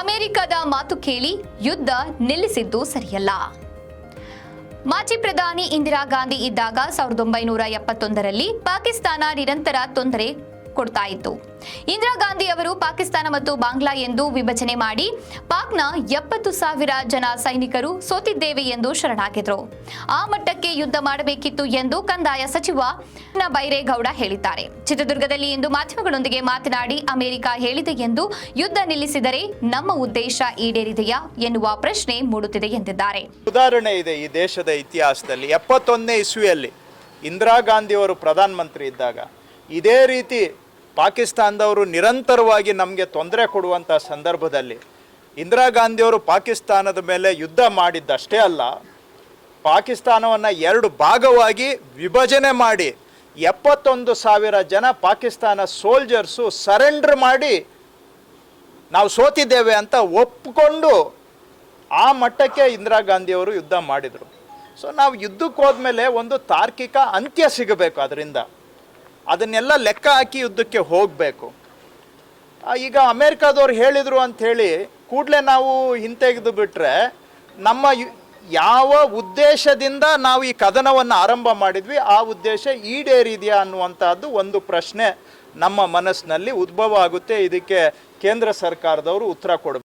ಅಮೆರಿಕದ ಮಾತು ಕೇಳಿ ಯುದ್ಧ ನಿಲ್ಲಿಸಿದ್ದು ಸರಿಯಲ್ಲ. ಮಾಜಿ ಪ್ರಧಾನಿ ಇಂದಿರಾ ಗಾಂಧಿ ಇದ್ದಾಗ ಸಾವಿರದ ಒಂಬೈನೂರ ಎಪ್ಪತ್ತೊಂದರಲ್ಲಿ ಪಾಕಿಸ್ತಾನ ನಿರಂತರ ತೊಂದರೆ ಕೊಡ್ತಾ ಇತ್ತು ಇಂದಿರಾ ಗಾಂಧಿ ಅವರು ಪಾಕಿಸ್ತಾನ ಮತ್ತು ಬಾಂಗ್ಲಾ ಎಂದು ವಿಭಜನೆ ಮಾಡಿ ಪಾಕ್ನ ಎಪ್ಪತ್ತು ಸಾವಿರ ಜನ ಸೈನಿಕರು ಸೋತಿದ್ದೇವೆ ಎಂದು ಶರಣಾಗಿದ್ರು. ಆ ಮಟ್ಟಕ್ಕೆ ಯುದ್ಧ ಮಾಡಬೇಕಿತ್ತು ಎಂದು ಕಂದಾಯ ಸಚಿವ ಬೈರೇಗೌಡ ಹೇಳಿದ್ದಾರೆ. ಚಿತ್ರದುರ್ಗದಲ್ಲಿ ಇಂದು ಮಾಧ್ಯಮಗಳೊಂದಿಗೆ ಮಾತನಾಡಿ ಅಮೆರಿಕ ಹೇಳಿದೆ ಎಂದು ಯುದ್ಧ ನಿಲ್ಲಿಸಿದರೆ ನಮ್ಮ ಉದ್ದೇಶ ಈಡೇರಿದೆಯಾ ಎನ್ನುವ ಪ್ರಶ್ನೆ ಮೂಡುತ್ತಿದೆ ಎಂದಿದ್ದಾರೆ. ಉದಾಹರಣೆ ಇದೆ ಈ ದೇಶದ ಇತಿಹಾಸದಲ್ಲಿ. ಎಪ್ಪತ್ತೊಂದನೇ ಇಸ್ವಿಯಲ್ಲಿ ಇಂದಿರಾ ಗಾಂಧಿಯವರು ಪ್ರಧಾನಮಂತ್ರಿ ಇದ್ದಾಗ ಇದೇ ರೀತಿ ಪಾಕಿಸ್ತಾನದವರು ನಿರಂತರವಾಗಿ ನಮಗೆ ತೊಂದರೆ ಕೊಡುವಂಥ ಸಂದರ್ಭದಲ್ಲಿ ಇಂದಿರಾ ಗಾಂಧಿಯವರು ಪಾಕಿಸ್ತಾನದ ಮೇಲೆ ಯುದ್ಧ ಮಾಡಿದ್ದಷ್ಟೇ ಅಲ್ಲ, ಪಾಕಿಸ್ತಾನವನ್ನು ಎರಡು ಭಾಗವಾಗಿ ವಿಭಜನೆ ಮಾಡಿ ಎಪ್ಪತ್ತೊಂದು ಸಾವಿರ ಜನ ಪಾಕಿಸ್ತಾನ ಸೋಲ್ಜರ್ಸು ಸರೆಂಡರ್ ಮಾಡಿ ನಾವು ಸೋತಿದ್ದೇವೆ ಅಂತ ಒಪ್ಪಿಕೊಂಡು ಆ ಮಟ್ಟಕ್ಕೆ ಇಂದಿರಾ ಗಾಂಧಿಯವರು ಯುದ್ಧ ಮಾಡಿದರು. ಸೊ ನಾವು ಯುದ್ಧಕ್ಕೆ ಹೋದ್ಮೇಲೆ ಒಂದು ತಾರ್ಕಿಕ ಅಂತ್ಯ ಸಿಗಬೇಕು ಅದರಿಂದ. ಅದನ್ನೆಲ್ಲ ಲೆಕ್ಕ ಹಾಕಿ ಯುದ್ಧಕ್ಕೆ ಹೋಗಬೇಕು. ಈಗ ಅಮೇರಿಕಾದವ್ರು ಹೇಳಿದರು ಅಂಥೇಳಿ ಕೂಡಲೇ ನಾವು ಹಿಂತೆಗೆದು ಬಿಟ್ಟರೆ ನಮ್ಮ ಯಾವ ಉದ್ದೇಶದಿಂದ ನಾವು ಈ ಕದನವನ್ನು ಆರಂಭ ಮಾಡಿದ್ವಿ, ಆ ಉದ್ದೇಶ ಈಡೇರಿದೆಯಾ ಅನ್ನುವಂಥದ್ದು ಒಂದು ಪ್ರಶ್ನೆ ನಮ್ಮ ಮನಸ್ಸಿನಲ್ಲಿ ಉದ್ಭವ ಆಗುತ್ತೆ. ಇದಕ್ಕೆ ಕೇಂದ್ರ ಸರ್ಕಾರದವರು ಉತ್ತರ ಕೊಡಬೇಕು.